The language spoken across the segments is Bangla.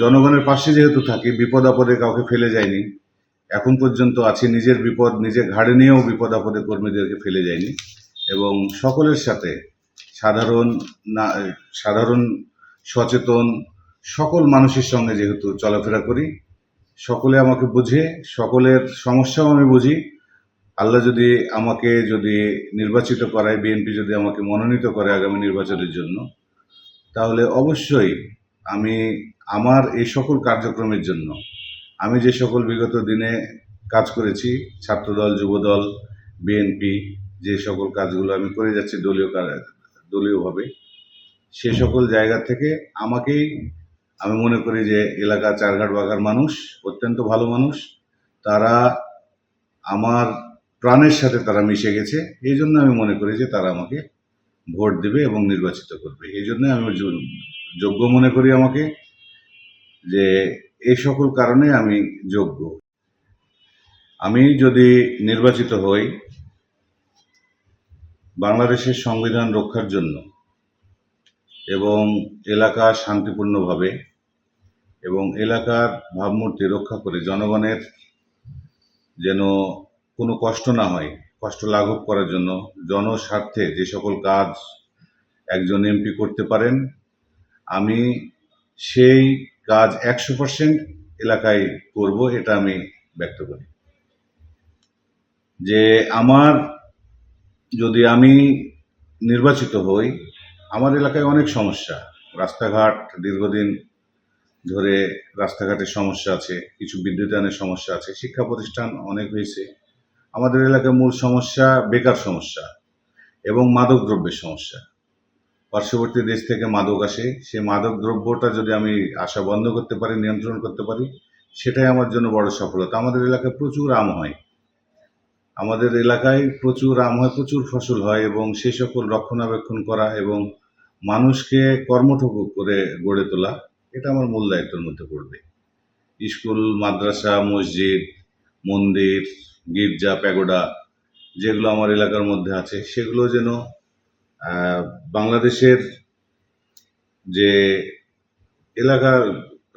জনগণের পাশে যেহেতু থাকি, বিপদ আপদে কাউকে ফেলে যায়নি এখন পর্যন্ত আছি, নিজের বিপদ নিজে ঘাড়ে নিয়েও বিপদ আপদে কর্মীদেরকে ফেলে যায়নি এবং সকলের সাথে সাধারণ না, সাধারণ, সচেতন সকল মানুষের সঙ্গে যেহেতু চলাফেরা করি, সকলে আমাকে বুঝে, সকলের সমস্যাও আমি বুঝি। আল্লাহ যদি আমাকে যদি নির্বাচিত করায়, বিএনপি যদি আমাকে মনোনীত করে আগামী নির্বাচনের জন্য, তাহলে অবশ্যই আমি আমার এই সকল কার্যক্রমের জন্য, আমি যে সকল বিগত দিনে কাজ করেছি, ছাত্রদল, যুবদল, বিএনপি, যে সকল কাজগুলো আমি করে যাচ্ছি দলীয় দলীয়ভাবে, সে সকল জায়গা থেকে আমাকেই আমি মনে করি যে এলাকা চারঘাট বাগার মানুষ, অত্যন্ত ভালো মানুষ, তারা আমার প্রাণের সাথে তারা মিশে গেছে, এই জন্য আমি মনে করি যে তারা আমাকে ভোট দেবে এবং নির্বাচিত করবে, এই জন্য আমি যোগ্য মনে করি আমাকে, যে এই সকল কারণে আমি যোগ্য। আমি যদি নির্বাচিত হই বাংলাদেশের সংবিধান রক্ষার জন্য এবং এলাকা শান্তিপূর্ণভাবে এবং এলাকার ভাবমূর্তি রক্ষা করে জনগণের যেন কোনো কষ্ট না হয়, কষ্ট লাঘব করার জন্য, জনস্বার্থে যে সকল কাজ একজন এমপি করতে পারেন আমি সেই কাজ একশো পার্সেন্ট এলাকায় করব, এটা আমি ব্যক্ত করি। যে আমার, যদি আমি নির্বাচিত হই, আমার এলাকায় অনেক সমস্যা। রাস্তাঘাট দীর্ঘদিন ধরে রাস্তাঘাটের সমস্যা আছে, কিছু বিদ্যুতায়নের সমস্যা আছে, শিক্ষা প্রতিষ্ঠান অনেক হয়েছে। আমাদের এলাকায় মূল সমস্যা বেকার সমস্যা এবং মাদক দ্রব্যের সমস্যা। পার্শ্ববর্তী দেশ থেকে মাদক আসে। সেই মাদক দ্রব্যটা যদি আমি আসা বন্ধ করতে পারি, নিয়ন্ত্রণ করতে পারি, সেটাই আমার জন্য বড় সফলতা। আমাদের এলাকায় প্রচুর আম হয়। আমাদের এলাকায় প্রচুর আম হয়, প্রচুর ফসল হয় এবং সে সকল রক্ষণাবেক্ষণ করা এবং মানুষকে কর্মঠ করে গড়ে তোলা, এটা আমার মূল দায়িত্বের মধ্যে পড়বে। স্কুল, মাদ্রাসা, মসজিদ, মন্দির, গির্জা, প্যাগোডা, যেগুলো আমার এলাকার মধ্যে আছে, সেগুলো যেন বাংলাদেশের যে এলাকার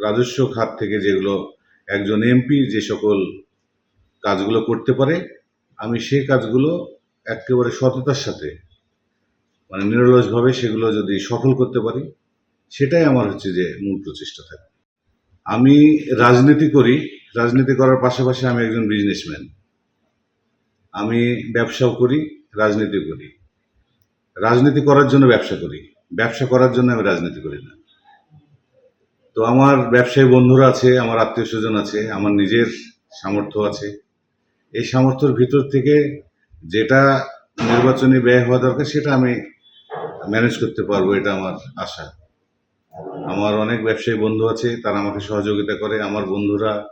রাজস্ব খাত থেকে যেগুলো একজন এমপি যে সকল কাজগুলো করতে পারে, আমি সেই কাজগুলো একেবারে সততার সাথে মানে নিরলসভাবে সেগুলো যদি সফল করতে পারি, সেটাই আমার হচ্ছে যে মূল প্রচেষ্টা থাকে। আমি রাজনীতি করি, রাজনীতি করার পাশাপাশি আমি একজন বিজনেসম্যান আমি ব্যবসাও করি রাজনীতি করি। রাজনীতি করার জন্য ব্যবসা করি। ব্যবসা করার জন্য আমি রাজনীতি করি না। তো আমার ব্যবসায়ী বন্ধুরা আছে, আমার আত্মীয় স্বজন আছে, আমার নিজের সামর্থ্য আছে। এই সামর্থ্যের ভিতর থেকে যেটা নির্বাচনী ব্যয় হওয়া দরকার, সেটা আমি ম্যানেজ করতে পারব, এটা আমার আশা। আমার অনেক ব্যবসায়ী বন্ধু আছে, তারা আমাকে সহযোগিতা করে। আমার বন্ধুরা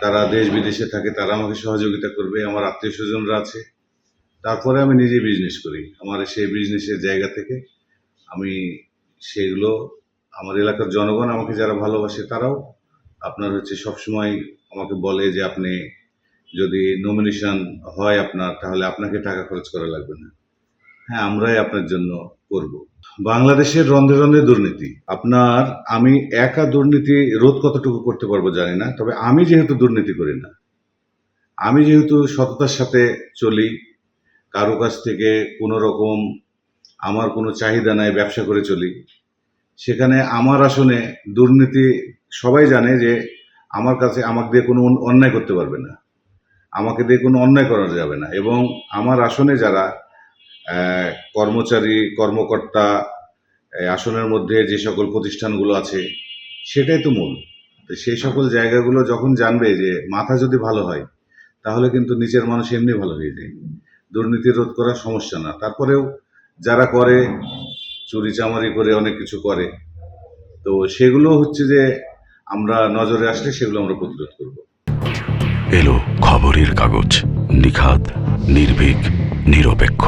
তারা দেশ বিদেশে থাকে, তারা আমাকে সহযোগিতা করবে। আমার আত্মীয় স্বজনরা আছে। তারপরে আমি নিজে বিজনেস করি। আমার সেই বিজনেসের জায়গা থেকে আমি সেগুলো, আমার এলাকার জনগণ আমাকে যারা ভালোবাসে তারাও আপনার হচ্ছে সবসময় আমাকে বলে যে আপনি যদি নমিনেশন হয় আপনার, তাহলে আপনাকে টাকা খরচ করা লাগবে না। হ্যাঁ আমরাই আপনার জন্য করব। বাংলাদেশের রন্ধে রন্ধে দুর্নীতি। আপনার আমি একা দুর্নীতি রোধ কতটুকু করতে পারব জানি না, তবে আমি যেহেতু দুর্নীতি করি না, আমি যেহেতু সততার সাথে চলি কারও কাছ থেকে কোনো রকম আমার কোনো চাহিদা নাই, ব্যবসা করে চলি। সেখানে আমার আসনে দুর্নীতি সবাই জানে যে আমার কাছে আমাকে দিয়ে কোনো অন্যায় করতে পারবে না। আমাকে দিয়ে কোনো অন্যায় করা যাবে না এবং আমার আসনে যারা কর্মচারী, কর্মকর্তা আসনের মধ্যে যে সকল প্রতিষ্ঠানগুলো আছে, সেটাই তো মূল। তো সেই সকল জায়গাগুলো যখন জানবে যে মাথা যদি ভালো হয়, তাহলে কিন্তু নিচের মানুষ এমনি ভালো হয়ে যায়। দুর্নীতি রোধ করার সমস্যা না। তারপরেও যারা করে, চুরি চামারি করে অনেক কিছু করে, তো সেগুলো হচ্ছে যে আমরা নজরে আসলে সেগুলো আমরা প্রতিরোধ করব। এলো খবরের কাগজ নিখাত নির্ভীক, নিরপেক্ষ।